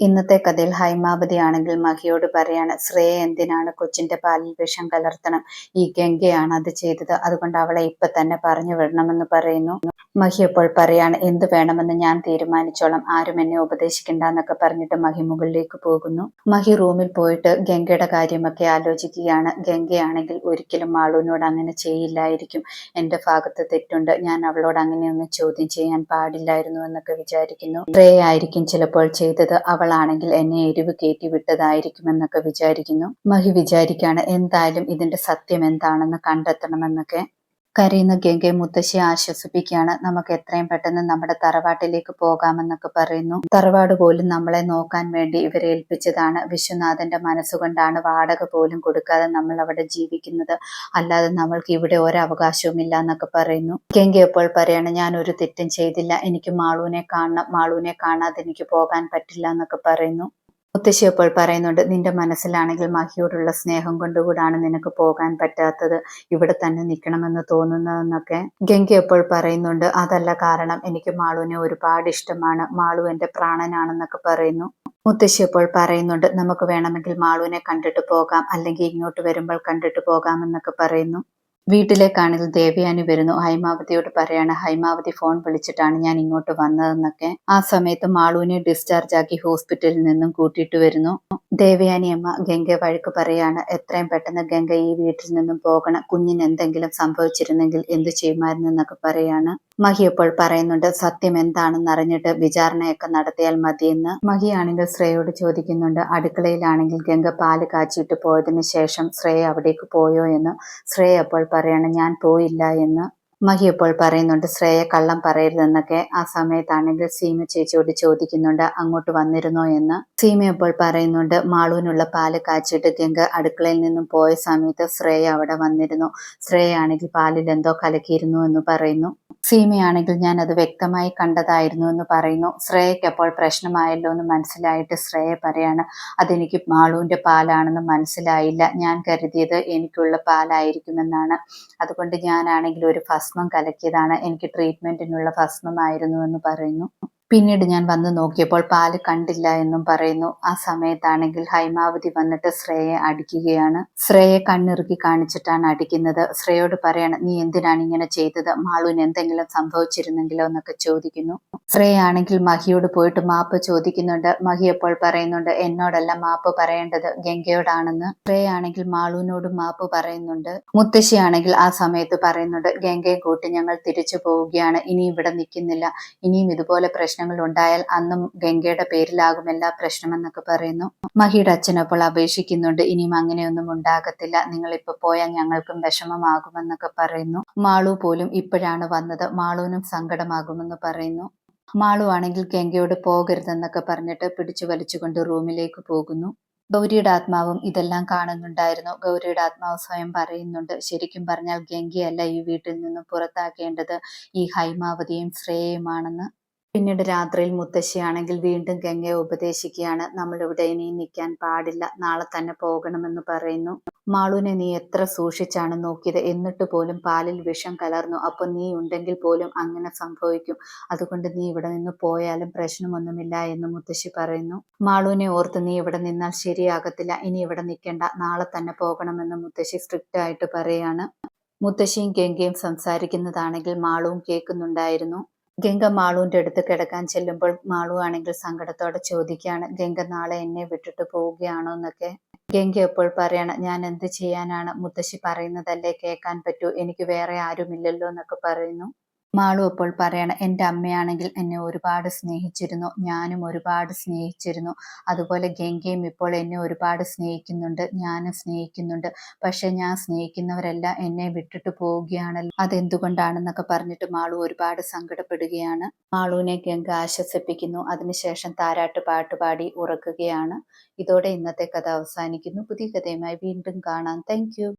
ഇന്നത്തെ കഥയിൽ ഹൈമാവതി ആണെങ്കിൽ മഹിയോട് പറയാണ് ശ്രേയ എന്തിനാണ് കൊച്ചിന്റെ പാലിൽ വിഷം കലർത്തണം? ഈ ഗംഗയാണ് അത് ചെയ്തത്. അതുകൊണ്ട് അവളെ ഇപ്പൊ തന്നെ പറഞ്ഞു വിടണമെന്ന് പറയുന്നു. മഹി അപ്പോൾ പറയാണ് എന്ത് വേണമെന്ന് ഞാൻ തീരുമാനിച്ചോളാം. ആരും എന്നെ ഉപദേശിക്കണ്ട എന്നൊക്കെ പറഞ്ഞിട്ട് മഹി മുകളിലേക്ക് പോകുന്നു. മഹി റൂമിൽ പോയിട്ട് ഗംഗയുടെ കാര്യമൊക്കെ ആലോചിക്കുകയാണ്. ഗംഗയാണെങ്കിൽ ഒരിക്കലും മാളുവിനോട് അങ്ങനെ ചെയ്യില്ലായിരിക്കും. എന്റെ ഭാഗത്ത് തെറ്റുണ്ട്. ഞാൻ അവളോട് അങ്ങനെയൊന്നും ചോദ്യം ചെയ്യാൻ പാടില്ലായിരുന്നു എന്നൊക്കെ വിചാരിക്കുന്നു. ശ്രേയായിരിക്കും ചിലപ്പോൾ ചെയ്തത്. അവളാണെങ്കിൽ എന്നെ എരിവ് കയറ്റി വിട്ടതായിരിക്കുമെന്നൊക്കെ വിചാരിക്കുന്നു. മഹി വിചാരിക്കാണ് എന്തായാലും ഇതിന്റെ സത്യം എന്താണെന്ന് കണ്ടെത്തണമെന്നൊക്കെ. കരയുന്ന ഗംഗയെ മുത്തശ്ശിയെ ആശ്വസിപ്പിക്കുകയാണ്. നമുക്ക് എത്രയും പെട്ടെന്ന് നമ്മുടെ തറവാട്ടിലേക്ക് പോകാമെന്നൊക്കെ പറയുന്നു. തറവാട് പോലും നമ്മളെ നോക്കാൻ വേണ്ടി ഇവരെ ഏൽപ്പിച്ചതാണ്. വിശ്വനാഥന്റെ മനസ്സുകൊണ്ടാണ് വാടക പോലും കൊടുക്കാതെ നമ്മൾ അവിടെ ജീവിക്കുന്നത്. അല്ലാതെ നമ്മൾക്ക് ഇവിടെ ഒരവകാശവും ഇല്ല എന്നൊക്കെ പറയുന്നു. ഗംഗ എപ്പോൾ പറയാണ് ഞാൻ ഒരു തെറ്റും ചെയ്തില്ല. എനിക്ക് മാളൂനെ കാണണം. മാളൂനെ കാണാതെ എനിക്ക് പോകാൻ പറ്റില്ല എന്നൊക്കെ പറയുന്നു. മുത്തശ്ശി അപ്പോൾ പറയുന്നുണ്ട് നിന്റെ മനസ്സിലാണെങ്കിൽ മഹിയോടുള്ള സ്നേഹം കൊണ്ടുകൂടാണ് നിനക്ക് പോകാൻ പറ്റാത്തത്. ഇവിടെ തന്നെ നിൽക്കണമെന്ന് തോന്നുന്നതെന്നൊക്കെ ഗംഗ എപ്പോൾ പറയുന്നുണ്ട്. അതല്ല കാരണം എനിക്ക് മാളുവിനെ ഒരുപാട് ഇഷ്ടമാണ്. മാളു എന്റെ പ്രാണനാണെന്നൊക്കെ പറയുന്നു. മുത്തശ്ശി അപ്പോൾ പറയുന്നുണ്ട് നമുക്ക് വേണമെങ്കിൽ മാളുവിനെ കണ്ടിട്ട് പോകാം. അല്ലെങ്കിൽ ഇങ്ങോട്ട് വരുമ്പോൾ കണ്ടിട്ട് പോകാം എന്നൊക്കെ പറയുന്നു. വീട്ടിലേക്കാണെങ്കിൽ ദേവയാനി വരുന്നു. ഹൈമാവതിയോട് പറയാണ് ഹൈമാവതി ഫോൺ വിളിച്ചിട്ടാണ് ഞാൻ ഇങ്ങോട്ട് വന്നതെന്നൊക്കെ. ആ സമയത്ത് മാളുവിനെ ഡിസ്ചാർജ് ആക്കി ഹോസ്പിറ്റലിൽ നിന്നും കൂട്ടിയിട്ട് വരുന്നു. ദേവയാനി അമ്മ ഗംഗ വഴക്ക് പറയാണ് എത്രയും പെട്ടെന്ന് ഗംഗ ഈ വീട്ടിൽ നിന്നും പോകണം. കുഞ്ഞിന് എന്തെങ്കിലും സംഭവിച്ചിരുന്നെങ്കിൽ എന്തു ചെയ്യുമായിരുന്നു എന്നൊക്കെ പറയാണ്. മഹി ഇപ്പോൾ പറയുന്നുണ്ട് സത്യം എന്താണെന്ന് അറിഞ്ഞിട്ട് വിചാരണയൊക്കെ നടത്തിയാൽ മതിയെന്ന് മഹി ആണെങ്കിൽ ശ്രേയോട് ചോദിക്കുന്നുണ്ട് അടുക്കളയിലാണെങ്കിൽ ഗംഗ പാൽ കാച്ചിട്ട് പോയതിനു ശേഷം ശ്രേയ അവിടേക്ക് പോയോ? എന്ന്. ശ്രേയ അപ്പോൾ പറയാണ് ഞാൻ പോയില്ല എന്ന്. മഹി ഇപ്പോൾ പറയുന്നുണ്ട് ശ്രേയ കള്ളം പറയരുതെന്നൊക്കെ. ആ സമയത്താണെങ്കിൽ സീമ ചേച്ചിയോട് ചോദിക്കുന്നുണ്ട് അങ്ങോട്ട് വന്നിരുന്നോ എന്ന്? സീമ ഇപ്പോൾ പറയുന്നുണ്ട് മാളൂനുള്ള പാൽ കാച്ചിട്ട് ഗംഗ അടുക്കളയിൽ നിന്നും പോയ സമയത്ത് ശ്രേയ അവിടെ വന്നിരുന്നു. ശ്രേയ ആണെങ്കിൽ പാലിൽ എന്തോ കലക്കിയിരുന്നു എന്ന് പറയുന്നു. സീമയാണെങ്കിൽ ഞാൻ അത് വ്യക്തമായി കണ്ടതായിരുന്നു എന്ന് പറയുന്നു. ശ്രേയയ്ക്ക് അപ്പോൾ പ്രശ്നമായല്ലോ എന്ന് മനസ്സിലായിട്ട് ശ്രേയ പറയാണ് അതെനിക്ക് മാളുവിന്റെ പാലാണെന്ന് മനസ്സിലായില്ല. ഞാൻ കരുതിയത് എനിക്കുള്ള പാലായിരിക്കുമെന്നാണ്. അതുകൊണ്ട് ഞാനാണെങ്കിൽ ഒരു ഭസ്മം കലക്കിയതാണ് എനിക്ക് ട്രീറ്റ്മെന്റിനുള്ള ഭസ്മമായിരുന്നു എന്ന് പറയുന്നു. പിന്നീട് ഞാൻ വന്നു നോക്കിയപ്പോൾ പാൽ കണ്ടില്ല എന്നും പറയുന്നു. ആ സമയത്താണെങ്കിൽ ഹൈമാവതി വന്നിട്ട് ശ്രേയെ അടിക്കുകയാണ്. ശ്രേയെ കണ്ണിറുക്കി കാണിച്ചിട്ടാണ് അടിക്കുന്നത്. ശ്രേയോട് പറയാണ് നീ എന്തിനാണ് ഇങ്ങനെ ചെയ്തത്? മാളുവിന് എന്തെങ്കിലും സംഭവിച്ചിരുന്നെങ്കിലോ? എന്നൊക്കെ ചോദിക്കുന്നു. ശ്രേയാണെങ്കിൽ മഹിയോട് പോയിട്ട് മാപ്പ് ചോദിക്കുന്നുണ്ട്. മഹി അപ്പോൾ പറയുന്നുണ്ട് എന്നോടല്ല മാപ്പ് പറയേണ്ടത് ഗംഗയോടാണെന്ന്. ശ്രേയാണെങ്കിൽ മാളുവിനോട് മാപ്പ് പറയുന്നുണ്ട്. മുത്തശ്ശിയാണെങ്കിൽ ആ സമയത്ത് പറയുന്നുണ്ട് ഗംഗയെ കൂട്ടി ഞങ്ങൾ തിരിച്ചു പോവുകയാണ്. ഇനി ഇവിടെ നിൽക്കുന്നില്ല. ഇനിയും ഇതുപോലെ പ്രശ്നം പ്രശ്നങ്ങൾ ഉണ്ടായാൽ അന്നും ഗംഗയുടെ പേരിലാകും എല്ലാ പ്രശ്നമെന്നൊക്കെ പറയുന്നു. മഹിയുടെ അച്ഛൻ അപ്പോൾ അപേക്ഷിക്കുന്നുണ്ട് ഇനിയും അങ്ങനെയൊന്നും ഉണ്ടാകത്തില്ല. നിങ്ങൾ ഇപ്പൊ പോയാൽ ഞങ്ങൾക്കും വിഷമമാകുമെന്നൊക്കെ പറയുന്നു. മാളു പോലും ഇപ്പോഴാണ് വന്നത്. മാളുവിനും സങ്കടമാകുമെന്ന് പറയുന്നു. മാളു ആണെങ്കിൽ ഗംഗയോട് പോകരുതെന്നൊക്കെ പറഞ്ഞിട്ട് പിടിച്ചു വലിച്ചുകൊണ്ട് റൂമിലേക്ക് പോകുന്നു. ഗൗരിയുടെ ആത്മാവും ഇതെല്ലാം കാണുന്നുണ്ടായിരുന്നു. ഗൗരിയുടെ ആത്മാവ് സ്വയം പറയുന്നുണ്ട് ശരിക്കും പറഞ്ഞാൽ ഗംഗയല്ല ഈ വീട്ടിൽ നിന്നും പുറത്താക്കേണ്ടത് ഈ ഹൈമാവതിയും ശ്രേയയുമാണെന്ന്. പിന്നീട് രാത്രിയിൽ മുത്തശ്ശിയാണെങ്കിൽ വീണ്ടും ഗംഗയെ ഉപദേശിക്കുകയാണ്. നമ്മളിവിടെ ഇനി നിൽക്കാൻ പാടില്ല. നാളെ തന്നെ പോകണമെന്ന് പറയുന്നു. മാളുവിനെ നീ എത്ര സൂക്ഷിച്ചാണ് നോക്കിയത്? എന്നിട്ട് പോലും പാലിൽ വിഷം കലർന്നു. അപ്പോൾ നീ ഉണ്ടെങ്കിൽ പോലും അങ്ങനെ സംഭവിക്കും. അതുകൊണ്ട് നീ ഇവിടെ നിന്ന് പോയാലും പ്രശ്നമൊന്നുമില്ല എന്ന് മുത്തശ്ശി പറയുന്നു. മാളുവിനെ ഓർത്ത് നീ ഇവിടെ നിന്നാൽ ശരിയാകത്തില്ല. ഇനി ഇവിടെ നിൽക്കേണ്ട. നാളെ തന്നെ പോകണമെന്ന് മുത്തശ്ശി സ്ട്രിക്റ്റ് ആയിട്ട് പറയാണ് മുത്തശ്ശിയും ഗംഗയും സംസാരിക്കുന്നതാണെങ്കിൽ മാളുവും കേൾക്കുന്നുണ്ടായിരുന്നു. ഗംഗ മാളുവിന്റെ അടുത്ത് കിടക്കാൻ ചെല്ലുമ്പോൾ മാളു ആണെങ്കിൽ സങ്കടത്തോടെ ചോദിക്കുകയാണ് ഗംഗ നാളെ എന്നെ വിട്ടിട്ട് പോവുകയാണോ എന്നൊക്കെ? ഗംഗ എപ്പോൾ പറയണം ഞാൻ എന്ത് ചെയ്യാനാണ്? മുത്തശ്ശി പറയുന്നതല്ലേ കേൾക്കാൻ പറ്റൂ എനിക്ക് വേറെ ആരുമില്ലല്ലോ എന്നൊക്കെ പറയുന്നു. മാളു അപ്പോൾ പറയണം എന്റെ അമ്മയാണെങ്കിൽ എന്നെ ഒരുപാട് സ്നേഹിച്ചിരുന്നു ഞാനും ഒരുപാട് സ്നേഹിച്ചിരുന്നു. അതുപോലെ ഗംഗയും ഇപ്പോൾ എന്നെ ഒരുപാട് സ്നേഹിക്കുന്നുണ്ട് ഞാനും സ്നേഹിക്കുന്നുണ്ട്. പക്ഷെ ഞാൻ സ്നേഹിക്കുന്നവരെല്ലാം എന്നെ വിട്ടിട്ട് പോവുകയാണല്ലോ. അതെന്തുകൊണ്ടാണെന്നൊക്കെ പറഞ്ഞിട്ട് മാളു ഒരുപാട് സങ്കടപ്പെടുകയാണ്. മാളുവിനെ ഗംഗ ആശ്വസിപ്പിക്കുന്നു. അതിനുശേഷം താരാട്ട് പാട്ടുപാടി ഉറക്കുകയാണ് ഇതോടെ ഇന്നത്തെ കഥ അവസാനിക്കുന്നു. പുതിയ കഥയുമായി വീണ്ടും കാണാം. താങ്ക്